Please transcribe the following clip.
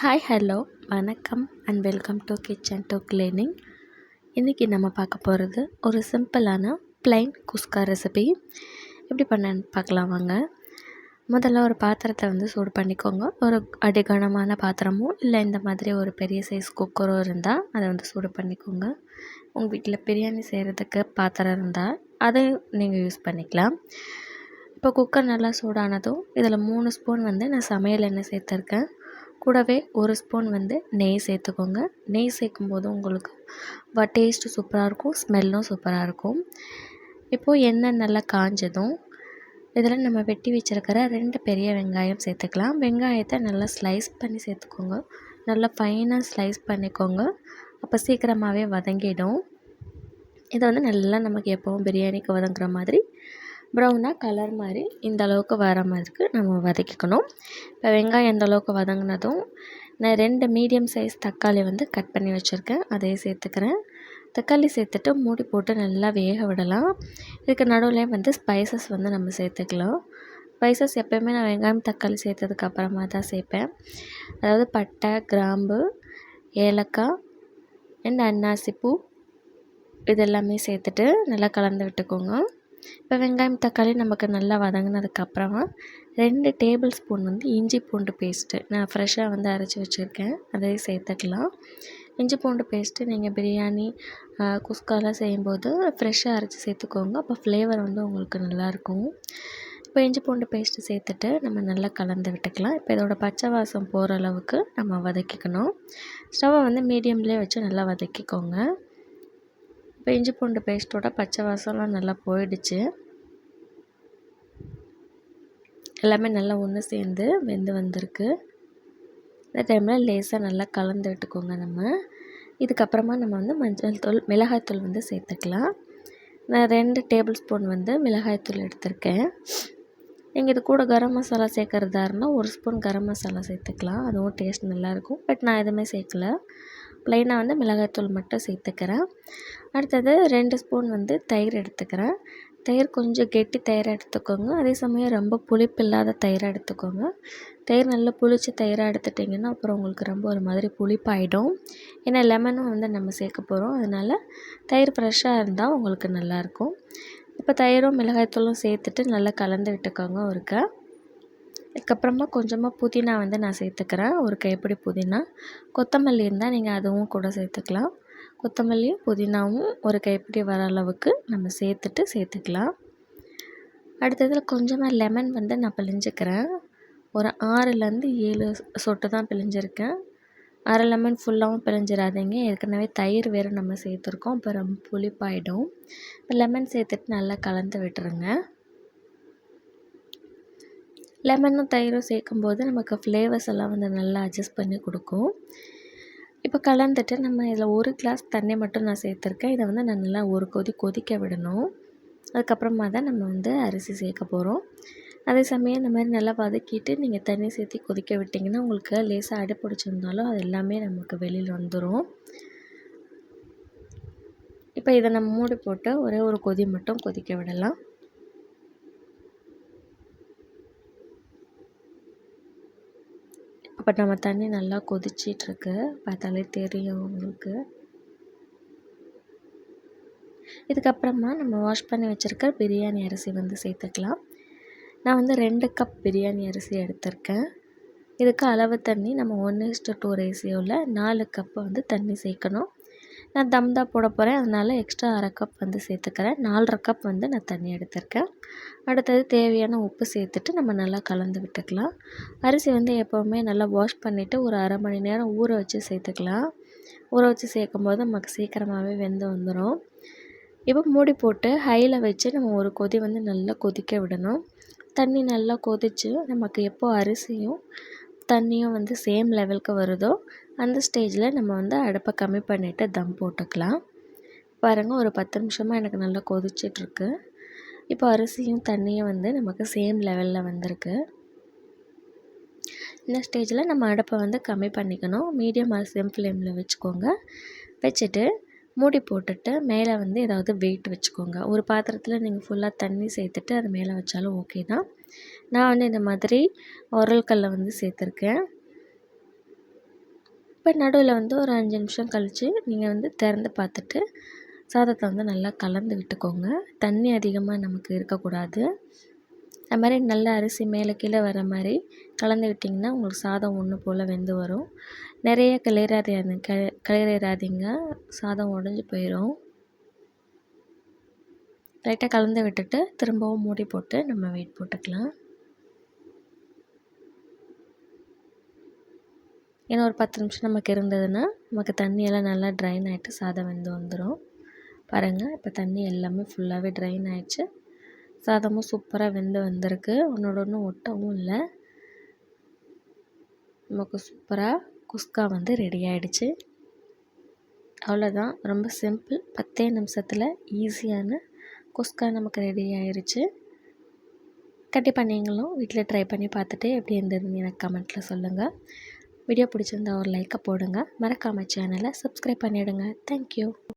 Hi hello வணக்கம் and welcome to kitchen to cleaning இன்றைக்கி நம்ம பார்க்க போகிறது ஒரு சிம்பிளான ப்ளைன் குஸ்கா ரெசிபி எப்படி பண்ணேன்னு பார்க்கலாம் வாங்க. முதல்ல ஒரு பாத்திரத்தை வந்து சூடு பண்ணிக்கோங்க. ஒரு அடிகனமான பாத்திரமோ இல்லை இந்த மாதிரி ஒரு பெரிய சைஸ் குக்கரோ இருந்தால் அதை வந்து சூடு பண்ணிக்கோங்க. உங்கள் வீட்டில் பிரியாணி செய்கிறதுக்கு பாத்திரம் இருந்தால் அதை நீங்கள் யூஸ் பண்ணிக்கலாம். இப்போ குக்கர் நல்லா சூடானதும் இதில் மூணு ஸ்பூன் வந்து நான் சமையல் எண்ணெய் சேர்த்துருக்கேன். கூடவே ஒரு ஸ்பூன் வந்து நெய் சேர்த்துக்கோங்க. நெய் சேர்க்கும் போது உங்களுக்கு வ டேஸ்ட்டு சூப்பராக இருக்கும் ஸ்மெல்லும் சூப்பராக இருக்கும். இப்போது எண்ணெய் நல்லா காஞ்சதும் இதில் நம்ம வெட்டி வச்சுருக்கிற ரெண்டு பெரிய வெங்காயம் சேர்த்துக்கலாம். வெங்காயத்தை நல்லா ஸ்லைஸ் பண்ணி சேர்த்துக்கோங்க. நல்லா ஃபைனாக ஸ்லைஸ் பண்ணிக்கோங்க. அப்போ சீக்கிரமாகவே வதங்கிடும். இதை வந்து நல்லா நமக்கு எப்போவும் பிரியாணிக்கு வதங்குற மாதிரி ப்ரௌனாக கலர் மாதிரி இந்த அளவுக்கு வர மாதிரிக்கு நம்ம வதக்கிக்கணும். இப்போ வெங்காயம் எந்தளவுக்கு வதங்கினதும் நான் ரெண்டு மீடியம் சைஸ் தக்காளி வந்து கட் பண்ணி வச்சுருக்கேன். அதையும் சேர்த்துக்கிறேன். தக்காளி சேர்த்துட்டு மூடி போட்டு நல்லா வேக விடலாம். இதுக்கு நடுவில் வந்து ஸ்பைசஸ் வந்து நம்ம சேர்த்துக்கலாம். ஸ்பைசஸ் எப்போயுமே நான் வெங்காயம் தக்காளி சேர்த்ததுக்கு அப்புறமா தான் சேர்ப்பேன். அதாவது பட்டை கிராம்பு ஏலக்காய் அண்ட் அன்னாசி பூ இதெல்லாமே சேர்த்துட்டு நல்லா கலந்து விட்டுக்கோங்க. இப்போ வெங்காயம் தக்காளி நமக்கு நல்லா வதங்கினதுக்கப்புறமா ரெண்டு டேபிள் ஸ்பூன் வந்து இஞ்சி பூண்டு பேஸ்ட்டு. நான் ஃப்ரெஷ்ஷாக வந்து அரைச்சி வச்சுருக்கேன். அதையும் சேர்த்துக்கலாம். இஞ்சி பூண்டு பேஸ்ட்டு நீங்கள் பிரியாணி குஸ்காலாம் செய்யும்போது ஃப்ரெஷ்ஷாக அரைச்சி சேர்த்துக்கோங்க. அப்போ ஃப்ளேவர் வந்து உங்களுக்கு நல்லாயிருக்கும். இப்போ இஞ்சி பூண்டு பேஸ்ட்டு சேர்த்துட்டு நம்ம நல்லா கலந்து விட்டுக்கலாம். இப்போ இதோட பச்சை வாசம் போகிற அளவுக்கு நம்ம வதக்கிக்கணும். ஸ்டவ்வை வந்து மீடியம்லேயே வச்சு நல்லா வதக்கிக்கோங்க. இப்போ இஞ்சி பூண்டு பேஸ்ட்டோட பச்சை வாசம்லாம் நல்லா போயிடுச்சு. எல்லாமே நல்லா ஒன்று சேர்ந்து வெந்து வந்திருக்கு. இந்த டைமில் லேசாக நல்லா கலந்து விட்டுக்கோங்க நம்ம. இதுக்கப்புறமா நம்ம வந்து மஞ்சள் தூள் மிளகாய்த்தூள் வந்து சேர்த்துக்கலாம். நான் ரெண்டு டேபிள் ஸ்பூன் வந்து மிளகாய்த்தூள் எடுத்திருக்கேன். நீங்கள் இது கூட கரம் மசாலா சேர்க்குறதா இருந்தால் ஒரு ஸ்பூன் கரம் மசாலா சேர்த்துக்கலாம். அதுவும் டேஸ்ட் நல்லாயிருக்கும் பட் நான் எதுவுமே சேர்க்கல. ப்ளைனாக வந்து மிளகாய்த்தூள் மட்டும் சேர்த்துக்கிறேன். அடுத்தது ரெண்டு ஸ்பூன் வந்து தயிர் எடுத்துக்கிறேன். தயிர் கொஞ்சம் கெட்டி தயிராக எடுத்துக்கோங்க. அதே சமயம் ரொம்ப புளிப்பு இல்லாத தயிராக எடுத்துக்கோங்க. தயிர் நல்லா புளிச்ச தயிராக எடுத்துட்டிங்கன்னா அப்புறம் உங்களுக்கு ரொம்ப ஒரு மாதிரி புளிப்பாயிடும். ஏன்னா லெமனும் வந்து நம்ம சேர்க்க போகிறோம் அதனால் தயிர் ஃப்ரெஷ்ஷாக இருந்தால் உங்களுக்கு நல்லாயிருக்கும் இப்போ தயிரும் மிளகாய்த்தூளும் சேர்த்துட்டு நல்லா கலந்து விட்டுக்கோங்க ஒருக்க. அதுக்கப்புறமா கொஞ்சமாக புதினா வந்து நான் சேர்த்துக்கிறேன். ஒரு கைப்பிடி புதினா. கொத்தமல்லி இருந்தால் நீங்கள் அதுவும் கூட சேர்த்துக்கலாம். கொத்தமல்லியும் புதினாவும் ஒரு கைப்பிடி வர அளவுக்கு நம்ம சேர்த்துட்டு சேர்த்துக்கலாம். அடுத்ததில் கொஞ்சமாக லெமன் வந்து நான் பிழிஞ்சிக்கிறேன். ஒரு ஆறுலேருந்து ஏழு சொட்டு தான் பிழிஞ்சிருக்கேன். அரை லெமன் ஃபுல்லாகவும் பிழிஞ்சிடாதீங்க. ஏற்கனவே தயிர் வேறு நம்ம சேர்த்துருக்கோம். அப்புறம் புளிப்பாயிடும். லெமன் சேர்த்துட்டு நல்லா கலந்து விட்டுருங்க. லெமனும் தயிரும் சேர்க்கும்போது நமக்கு ஃப்ளேவர்ஸ் எல்லாம் வந்து நல்லா அட்ஜஸ்ட் பண்ணி கொடுக்கும். இப்போ கலந்துட்டு நம்ம இதில் ஒரு கிளாஸ் தண்ணி மட்டும் நான் சேர்த்துருக்கேன். இதை வந்து நான் நல்லா ஒரு கொதி கொதிக்க விடணும். அதுக்கப்புறமா தான் நம்ம வந்து அரிசி சேர்க்க போகிறோம் அதே சமயம் இந்த மாதிரி நல்லா வதக்கிட்டு நீங்கள் தண்ணி சேர்த்து கொதிக்க விட்டிங்கன்னா உங்களுக்கு லேசாக அடி பிடிச்சிருந்தாலும் அது எல்லாமே நமக்கு வெளியில் வந்துடும் இப்போ இதை நம்ம மூடி போட்டு ஒரே ஒரு கொதி மட்டும் கொதிக்க விடலாம். அப்போ நம்ம தண்ணி நல்லா கொதிச்சிட்ருக்கு. பார்த்தாலே தெரியும் உங்களுக்கு. இதுக்கப்புறமா நம்ம வாஷ் பண்ணி வச்சுருக்க பிரியாணி அரிசி வந்து சேர்த்துக்கலாம். நான் வந்து ரெண்டு கப் பிரியாணி அரிசி எடுத்திருக்கேன். இதுக்கு அளவு தண்ணி நம்ம ஒன்று இஸ்டு டூ ரேசியோவில் நாலு கப்பு வந்து தண்ணி சேர்க்கணும். நான் தம் தான் போட போகிறேன் அதனால் எக்ஸ்ட்ரா அரை கப் வந்து சேர்த்துக்கிறேன். நாலரை கப் வந்து நான் தண்ணி எடுத்திருக்கேன். அடுத்தது தேவையான உப்பு சேர்த்துட்டு நம்ம நல்லா கலந்து விட்டுக்கலாம். அரிசி வந்து எப்போவுமே நல்லா வாஷ் பண்ணிவிட்டு ஒரு அரை மணி நேரம் ஊற வச்சு சேர்த்துக்கலாம். ஊற வச்சு சேர்க்கும் போது நமக்கு சீக்கிரமாகவே வெந்து வந்துடும் இப்போ மூடி போட்டு ஹையில் வச்சு நம்ம ஒரு கொதி வந்து நல்லா கொதிக்க விடணும். தண்ணி நல்லா கொதித்து நமக்கு எப்போது அரிசியும் தண்ணியும் வந்து சேம் லெவலுக்கு வருதோ அந்த ஸ்டேஜில் நம்ம வந்து அடுப்பை கம்மி பண்ணிவிட்டு தம் போட்டுக்கலாம். பாருங்கள் ஒரு பத்து நிமிஷமாக எனக்கு நல்லா கொதிச்சிட்ருக்கு. இப்போ அரிசியும் தண்ணியும் வந்து நமக்கு சேம் லெவலில் வந்திருக்கு. இந்த ஸ்டேஜில் நம்ம அடுப்பை வந்து கம்மி பண்ணிக்கணும். மீடியம் ஆர் சிம் ஃப்ளேமில் வச்சுக்கோங்க. வச்சுட்டு மூடி போட்டுட்டு மேலே வந்து ஏதாவது வெயிட் வச்சுக்கோங்க. ஒரு பாத்திரத்தில் நீங்கள் ஃபுல்லாக தண்ணி சேர்த்துட்டு அது மேலே வச்சாலும் ஓகே தான். நான் வந்து இந்த மாதிரி உரல் கல்லை வந்து சேர்த்துருக்கேன். இப்போ நடுவில் வந்து ஒரு அஞ்சு நிமிஷம் கழித்து நீங்கள் வந்து திறந்து பார்த்துட்டு சாதத்தை வந்து நல்லா கலந்து விட்டுக்கோங்க. தண்ணி அதிகமாக நமக்கு இருக்கக்கூடாது. அது மாதிரி நல்ல அரிசி மேலே கீழே வர மாதிரி கலந்து விட்டிங்கன்னா உங்களுக்கு சாதம் ஒன்று போல் வெந்து வரும். நிறைய கிளறாதீங்க க கிளறாதீங்க சாதம் உடஞ்சி போயிடும் லைட்டாக கலந்து விட்டுட்டு திரும்பவும் மூடி போட்டு நம்ம வெயிட் போட்டுக்கலாம். ஏன்னா ஒரு பத்து நிமிஷம் நமக்கு இருந்ததுன்னா நமக்கு தண்ணியெல்லாம் நல்லா ட்ரைன் ஆகிட்டு சாதம் வெந்து வந்துடும் பாருங்கள் இப்போ தண்ணி எல்லாமே ஃபுல்லாகவே ட்ரைன் ஆகிடுச்சு சாதமும் சூப்பராக வெந்து வந்திருக்கு. ஒன்றோட ஒன்று ஒட்டவும் இல்லை. நமக்கு சூப்பராக குஸ்கா வந்து ரெடி ஆகிடுச்சு அவ்வளோதான் ரொம்ப சிம்பிள் பத்தே நிமிஷத்தில் ஈஸியான குஸ்கா நமக்கு ரெடி ஆயிடுச்சு கண்டிப்பாக நீங்களும் வீட்டில் ட்ரை பண்ணி பார்த்துட்டு எப்படி இருந்ததுன்னு எனக்கு கமெண்ட்டில் சொல்லுங்கள் வீடியோ பிடிச்சிருந்தா ஒரு லைக்கை போடுங்க. மறக்காமல் சேனலை சப்ஸ்கிரைப் பண்ணிவிடுங்க தேங்க்யூ